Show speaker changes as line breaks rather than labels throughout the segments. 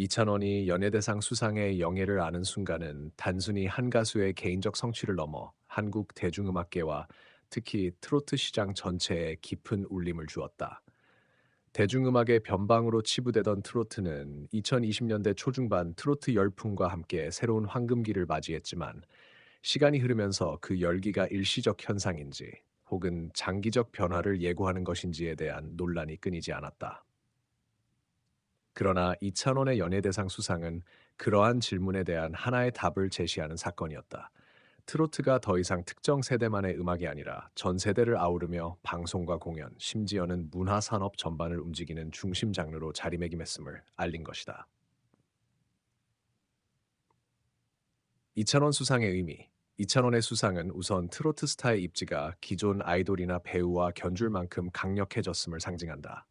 이찬원이 연예대상 수상의 영예를 아는 순간은 단순히 한 가수의 개인적 성취를 넘어 한국 대중음악계와 특히 트로트 시장 전체에 깊은 울림을 주었다. 대중음악의 변방으로 치부되던 트로트는 2020년대 초중반 트로트 열풍과 함께 새로운 황금기를 맞이했지만 시간이 흐르면서 그 열기가 일시적 현상인지 혹은 장기적 변화를 예고하는 것인지에 대한 논란이 끊이지 않았다. 그러나 이찬원의 연예대상 수상은 그러한 질문에 대한 하나의 답을 제시하는 사건이었다. 트로트가 더 이상 특정 세대만의 음악이 아니라 전 세대를 아우르며 방송과 공연, 심지어는 문화 산업 전반을 움직이는 중심 장르로 자리매김했음을 알린 것이다. 이찬원 수상의 의미 이찬원의 수상은 우선 트로트 스타의 입지가 기존 아이돌이나 배우와 견줄 만큼 강력해졌음을 상징한다.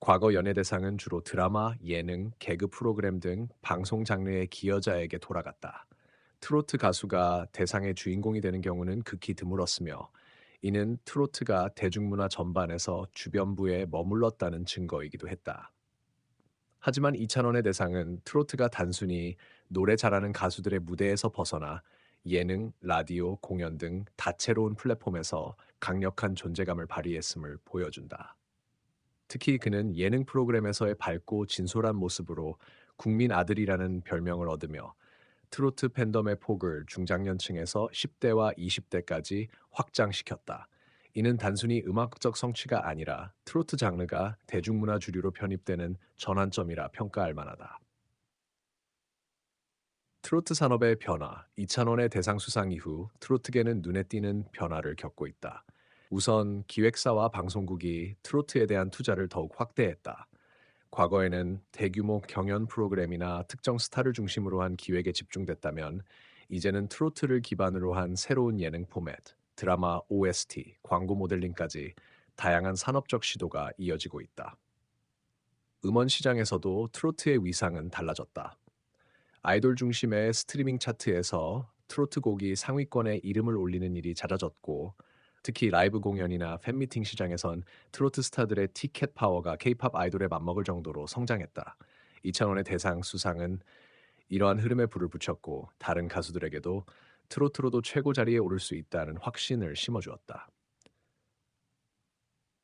과거 연예대상은 주로 드라마, 예능, 개그 프로그램 등 방송 장르의 기여자에게 돌아갔다. 트로트 가수가 대상의 주인공이 되는 경우는 극히 드물었으며 이는 트로트가 대중문화 전반에서 주변부에 머물렀다는 증거이기도 했다. 하지만 이찬원의 대상은 트로트가 단순히 노래 잘하는 가수들의 무대에서 벗어나 예능, 라디오, 공연 등 다채로운 플랫폼에서 강력한 존재감을 발휘했음을 보여준다. 특히 그는 예능 프로그램에서의 밝고 진솔한 모습으로 국민 아들이라는 별명을 얻으며 트로트 팬덤의 폭을 중장년층에서 10대와 20대까지 확장시켰다. 이는 단순히 음악적 성취가 아니라 트로트 장르가 대중문화 주류로 편입되는 전환점이라 평가할 만하다. 트로트 산업의 변화, 이찬원의 대상 수상 이후 트로트계는 눈에 띄는 변화를 겪고 있다. 우선 기획사와 방송국이 트로트에 대한 투자를 더욱 확대했다. 과거에는 대규모 경연 프로그램이나 특정 스타를 중심으로 한 기획에 집중됐다면 이제는 트로트를 기반으로 한 새로운 예능 포맷, 드라마 OST, 광고 모델링까지 다양한 산업적 시도가 이어지고 있다. 음원 시장에서도 트로트의 위상은 달라졌다. 아이돌 중심의 스트리밍 차트에서 트로트 곡이 상위권에 이름을 올리는 일이 잦아졌고 특히 라이브 공연이나 팬미팅 시장에선 트로트 스타들의 티켓 파워가 케이팝 아이돌에 맞먹을 정도로 성장했다. 이찬원의 대상 수상은 이러한 흐름에 불을 붙였고 다른 가수들에게도 트로트로도 최고 자리에 오를 수 있다는 확신을 심어주었다.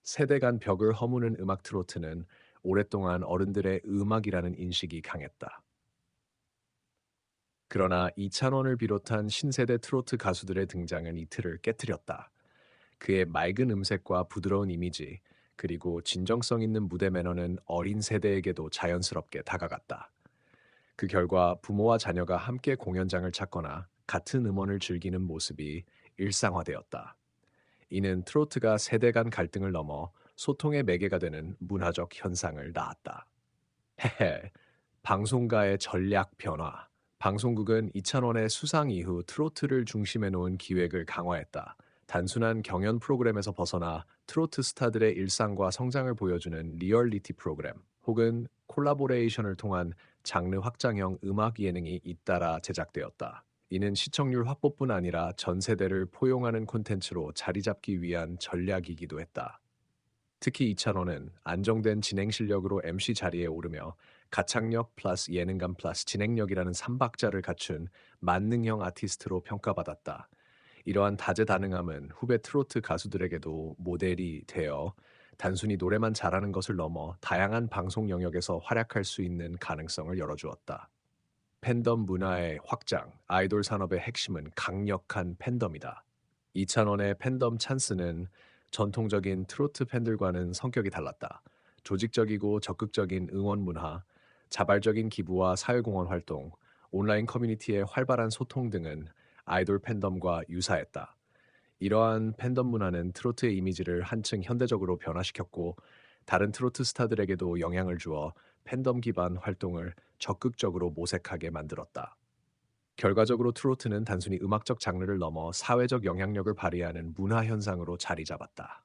세대 간 벽을 허무는 음악 트로트는 오랫동안 어른들의 음악이라는 인식이 강했다. 그러나 이찬원을 비롯한 신세대 트로트 가수들의 등장은 이 틀을 깨뜨렸다. 그의 맑은 음색과 부드러운 이미지, 그리고 진정성 있는 무대 매너는 어린 세대에게도 자연스럽게 다가갔다. 그 결과 부모와 자녀가 함께 공연장을 찾거나 같은 음원을 즐기는 모습이 일상화되었다. 이는 트로트가 세대 간 갈등을 넘어 소통의 매개가 되는 문화적 현상을 낳았다. 헤헤, 방송가의 전략 변화. 방송국은 이찬원의 수상 이후 트로트를 중심에 놓은 기획을 강화했다. 단순한 경연 프로그램에서 벗어나 트로트 스타들의 일상과 성장을 보여주는 리얼리티 프로그램 혹은 콜라보레이션을 통한 장르 확장형 음악 예능이 잇따라 제작되었다. 이는 시청률 확보뿐 아니라 전 세대를 포용하는 콘텐츠로 자리 잡기 위한 전략이기도 했다. 특히 이찬원은 안정된 진행 실력으로 MC 자리에 오르며 가창력 플러스 예능감 플러스 진행력이라는 삼박자를 갖춘 만능형 아티스트로 평가받았다. 이러한 다재다능함은 후배 트로트 가수들에게도 모델이 되어 단순히 노래만 잘하는 것을 넘어 다양한 방송 영역에서 활약할 수 있는 가능성을 열어주었다. 팬덤 문화의 확장, 아이돌 산업의 핵심은 강력한 팬덤이다. 이찬원의 팬덤 찬스는 전통적인 트로트 팬들과는 성격이 달랐다. 조직적이고 적극적인 응원 문화, 자발적인 기부와 사회공헌 활동, 온라인 커뮤니티의 활발한 소통 등은 아이돌 팬덤과 유사했다. 이러한 팬덤 문화는 트로트의 이미지를 한층 현대적으로 변화시켰고 다른 트로트 스타들에게도 영향을 주어 팬덤 기반 활동을 적극적으로 모색하게 만들었다. 결과적으로 트로트는 단순히 음악적 장르를 넘어 사회적 영향력을 발휘하는 문화 현상으로 자리 잡았다.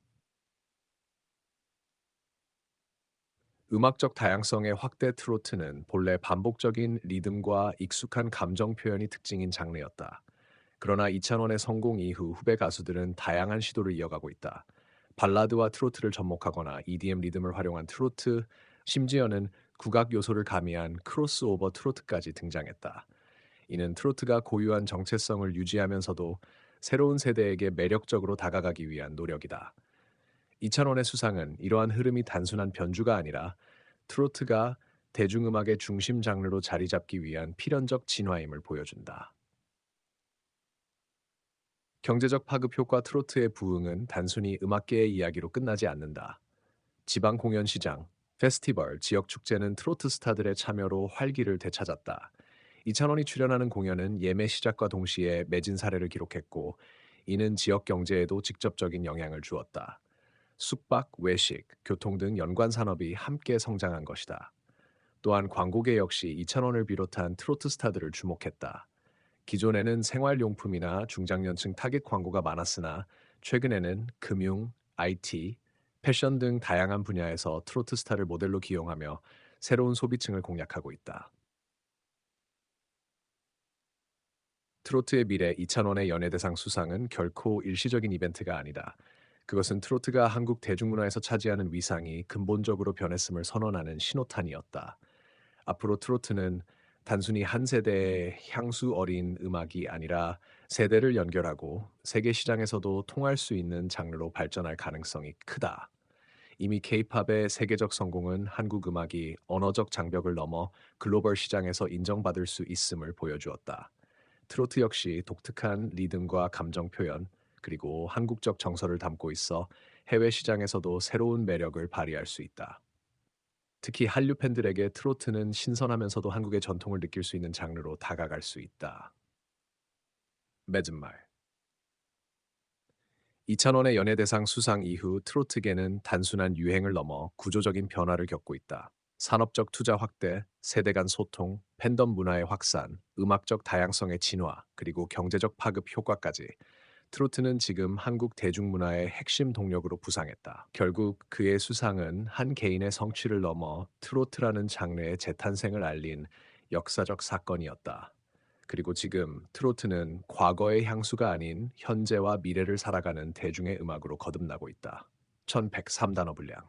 음악적 다양성의 확대 트로트는 본래 반복적인 리듬과 익숙한 감정 표현이 특징인 장르였다. 그러나 이찬원의 성공 이후 후배 가수들은 다양한 시도를 이어가고 있다. 발라드와 트로트를 접목하거나 EDM 리듬을 활용한 트로트, 심지어는 국악 요소를 가미한 크로스오버 트로트까지 등장했다. 이는 트로트가 고유한 정체성을 유지하면서도 새로운 세대에게 매력적으로 다가가기 위한 노력이다. 이찬원의 수상은 이러한 흐름이 단순한 변주가 아니라 트로트가 대중음악의 중심 장르로 자리 잡기 위한 필연적 진화임을 보여준다. 경제적 파급 효과 트로트의 부흥은 단순히 음악계의 이야기로 끝나지 않는다. 지방 공연 시장, 페스티벌, 지역 축제는 트로트 스타들의 참여로 활기를 되찾았다. 이찬원이 출연하는 공연은 예매 시작과 동시에 매진 사례를 기록했고, 이는 지역 경제에도 직접적인 영향을 주었다. 숙박, 외식, 교통 등 연관 산업이 함께 성장한 것이다. 또한 광고계 역시 이찬원을 비롯한 트로트 스타들을 주목했다. 기존에는 생활용품이나 중장년층 타깃 광고가 많았으나 최근에는 금융, IT, 패션 등 다양한 분야에서 트로트 스타를 모델로 기용하며 새로운 소비층을 공략하고 있다. 트로트의 미래 이찬원의 연예대상 수상은 결코 일시적인 이벤트가 아니다. 그것은 트로트가 한국 대중문화에서 차지하는 위상이 근본적으로 변했음을 선언하는 신호탄이었다. 앞으로 트로트는 단순히 한 세대의 향수 어린 음악이 아니라 세대를 연결하고 세계 시장에서도 통할 수 있는 장르로 발전할 가능성이 크다. 이미 케이팝의 세계적 성공은 한국 음악이 언어적 장벽을 넘어 글로벌 시장에서 인정받을 수 있음을 보여주었다. 트로트 역시 독특한 리듬과 감정 표현, 그리고 한국적 정서를 담고 있어 해외 시장에서도 새로운 매력을 발휘할 수 있다. 특히 한류 팬들에게 트로트는 신선하면서도 한국의 전통을 느낄 수 있는 장르로 다가갈 수 있다. 맺은 말. 이찬원의 연예대상 수상 이후 트로트계는 단순한 유행을 넘어 구조적인 변화를 겪고 있다. 산업적 투자 확대, 세대 간 소통, 팬덤 문화의 확산, 음악적 다양성의 진화, 그리고 경제적 파급 효과까지 트로트는 지금 한국 대중문화의 핵심 동력으로 부상했다. 결국 그의 수상은 한 개인의 성취를 넘어 트로트라는 장르의 재탄생을 알린 역사적 사건이었다. 그리고 지금 트로트는 과거의 향수가 아닌 현재와 미래를 살아가는 대중의 음악으로 거듭나고 있다. 1103단어 분량